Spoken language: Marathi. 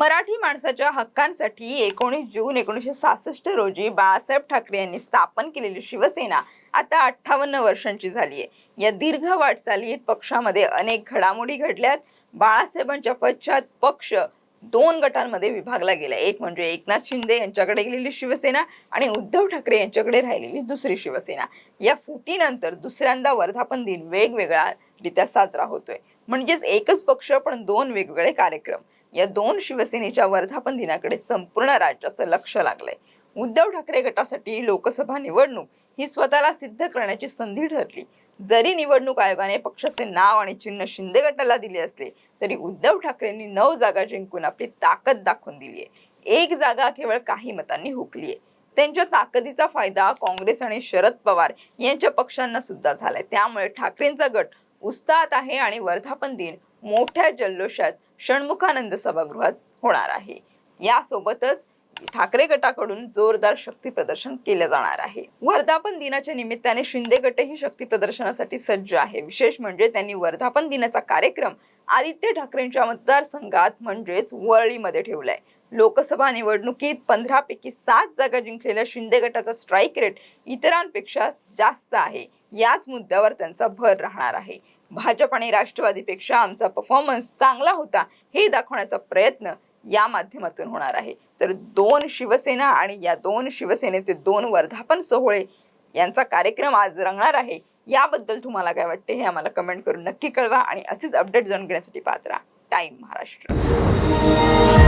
मराठी माणसाच्या हक्कांसाठी एकोणीस जून एकोणीसशे सहासष्ट रोजी बाळासाहेब ठाकरे यांनी स्थापन केलेली शिवसेना आता अठ्ठावन्न वर्षांची झाली आहे. या दीर्घ वाटचालीत पक्षामध्ये अनेक घडामोडी घडल्यात. बाळासाहेबांच्या पश्चात पक्ष दोन गटांमध्ये विभागला गेला. एक म्हणजे एकनाथ शिंदे यांच्याकडे गेलेली शिवसेना आणि उद्धव ठाकरे यांच्याकडे राहिलेली दुसरी शिवसेना. या फुटीनंतर दुसऱ्यांदा वर्धापन दिन वेगवेगळ्या रित्या साजरा होतोय. म्हणजेच एकच पक्ष पण दोन वेगवेगळे कार्यक्रम. या दोन शिवसेनेच्या वर्धापन दिनाकडे संपूर्ण राज्याचं लक्ष लागलंय. उद्धव ठाकरे गटासाठी लोकसभा निवडणूक ही स्वतःला सिद्ध करण्याची संधी ठरली. जरी निवडणूक आयोगाने पक्षाचे नाव आणि चिन्ह शिंदे गटाला दिले असले तरी उद्धव ठाकरेंनी नऊ जागा जिंकून आपली ताकद दाखवून दिली आहे एक जागा केवळ काही मतांनी हुकली आहे त्यांच्या ताकदीचा फायदा काँग्रेस आणि शरद पवार यांच्या पक्षांना सुद्धा झालाय. त्यामुळे ठाकरेंचा गट उत्साहात आहे आणि वर्धापन दिन मोठ्या जल्लोषात षण्मुखानंद सभागृहात होणार आहे. यासोबतच ठाकरे गटाकडून जोरदार शक्ती प्रदर्शन केलं जाणार आहे. वर्धापन दिनाच्या निमित्ताने शिंदे गटही शक्ती प्रदर्शनासाठी सज्ज आहे. विशेष म्हणजे त्यांनी वर्धापन दिनाचा कार्यक्रम आदित्य ठाकरेंच्या मतदारसंघात म्हणजेच वरळीमध्ये ठेवलाय. लोकसभा निवडणुकीत पंधरा पैकी सात जागा जिंकलेल्या शिंदे गटाचा स्ट्राईक रेट इतरांपेक्षा जास्त आहे. याच मुद्द्यावर त्यांचा भर राहणार आहे. भाजप आणि राष्ट्रवादीपेक्षा आमचा परफॉर्मन्स चांगला होता हे दाखवण्याचा प्रयत्न या माध्यमातून होणार आहे. तर दोन शिवसेना आणि या दोन शिवसेनेचे दोन वर्धापन सोहळे यांचा कार्यक्रम आज रंगणार आहे. याबद्दल तुम्हाला काय वाटते हे आम्हाला कमेंट करून नक्की कळवा आणि असेच अपडेट जाणून घेण्यासाठी पात्रा टाइम महाराष्ट्र.